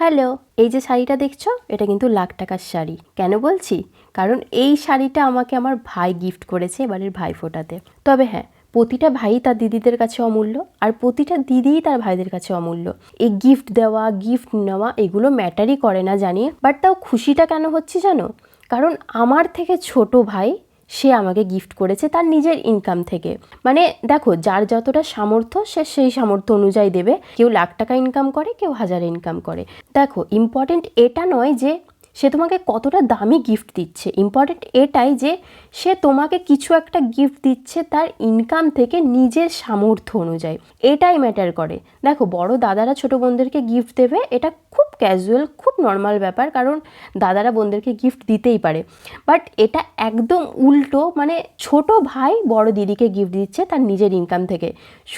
Hello, এই যে শাড়িটা দেখছ, এটা কিন্তু লাখ টাকার শাড়ি। কেন বলছি? কারণ এই শাড়িটা আমাকে আমার ভাই গিফট করেছে এবারের ভাই ফোটাতে। তবে হ্যাঁ প্রতিটা ভাই তার দিদিদের কাছে অমূল্য, আর প্রতিটা দিদিই তার ভাইদের কাছে অমূল্য। এই গিফট দেওয়া গিফট নেওয়া, এগুলো ম্যাটারই করে না জানি বাট তাও খুশিটা কেন হচ্ছে জানো? কারণ আমার থেকে ছোট ভাই সে আমাকে গিফট করেছে তার নিজের ইনকাম থেকে। মানে দেখো, যার যতটা সামর্থ্য, সে সেই সামর্থ্য অনুযায়ী দেবে। কেউ লাখ টাকা ইনকাম করে, কেউ হাজার ইনকাম করে। দেখো ইম্পর্টেন্ট এটা নয় যে সে তোমাকে কতটা দামি গিফট দিচ্ছে। ইম্পর্টেন্ট এটাই যে সে তোমাকে কিছু একটা গিফট দিচ্ছে তার ইনকাম থেকে নিজের সামর্থ্য অনুযায়ী। এটাই ম্যাটার করে। দেখো, বড় দাদারা ছোট বোনদেরকে গিফট দেবে, এটা ক্যাজুয়াল খুব নর্মাল ব্যাপার, কারণ দাদারা বোনদেরকে গিফট দিতেই পারে। বাট এটা একদম উল্টো মানে ছোট ভাই বড় দিদিকে গিফট দিচ্ছে তার নিজের ইনকাম থেকে।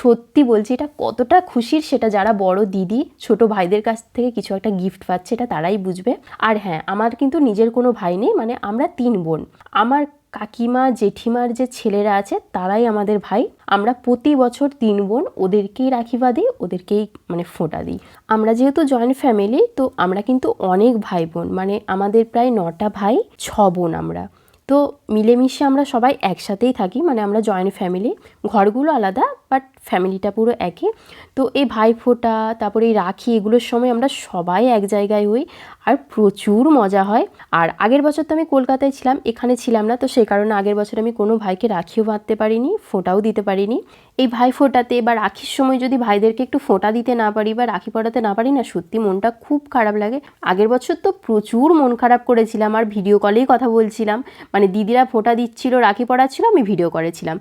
সত্যি বলছি, এটা কতটা খুশির সেটা যারা বড় দিদি, ছোট ভাইদের কাছ থেকে কিছু একটা গিফট পাচ্ছে, এটা তারাই বুঝবে। আর হ্যাঁ আমার কিন্তু নিজের কোনো ভাই নেই মানে আমরা তিন বোন। আমার কাকিমা, জেঠিমার যে ছেলেরা আছে, তারাই আমাদের ভাই। আমরা প্রতি বছর তিন বোন, ওদেরকেই রাখি বাঁধি, ওদেরকেই মানে ফোঁটা দিই। আমরা যেহেতু জয়েন্ট ফ্যামিলি তো আমরা কিন্তু অনেক ভাই বোন মানে আমাদের প্রায় নটা ভাই, ছ বোন আমরা। তো মিলেমিশে আমরা সবাই একসাথেই থাকি মানে আমরা জয়েন্ট ফ্যামিলি ঘরগুলো আলাদা বাট ফ্যামিলিটা পুরো একই। তো এই ভাইফোঁটা, তারপরে এই রাখি, এগুলোর সময় আমরা সবাই এক জায়গায় হই, আর প্রচুর মজা হয়। আর আগের বছর তো আমি কলকাতায় ছিলাম, এখানে ছিলাম না, তো সেই কারণে আগের বছর আমি কোনো ভাইকে রাখিও বাঁধতে পারিনি, ফোঁটাও দিতে পারিনি। এই ভাই ফোঁটাতে বা রাখির সময় যদি ভাইদেরকে একটু ফোঁটা দিতে না পারি বা রাখি পড়াতে না পারি না, সত্যি মনটা খুব খারাপ লাগে। আগের বছর তো প্রচুর মন খারাপ করেছিলাম, আর ভিডিও কলেই কথা বলছিলাম। মানে দিদিরা ফোঁটা দিচ্ছিল, রাখি পড়াচ্ছিল আমি ভিডিও করেছিলাম।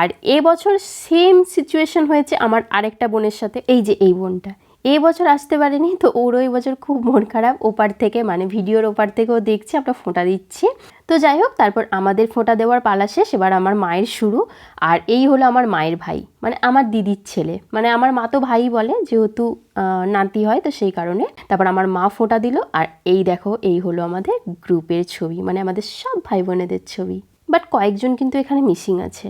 আর এবছর সেম সিচুয়েশন হয়েছে আমার আরেকটা বোনের সাথে, এই যে এই বোনটা। এই বছর আসতে পারেনি, তো ওরও এই বছর খুব মন খারাপ। ওপার থেকে মানে ভিডিওর ওপার থেকেও দেখছি, আমরা ফোঁটা দিচ্ছি। তো যাই হোক, তারপর আমাদের ফোঁটা দেওয়ার পালা শেষ, এবার আমার মায়ের শুরু। আর এই হলো আমার মায়ের ভাই মানে আমার দিদির ছেলে। মানে আমার মা তো ভাই বলে, যেহেতু নাতি হয়, তো সেই কারণে। তারপর আমার মা ফোঁটা দিল, আর এই দেখো, এই হলো আমাদের গ্রুপের ছবি মানে আমাদের সব ভাই বোনেদের ছবি। বাট কয়েকজন কিন্তু এখানে মিসিং আছে।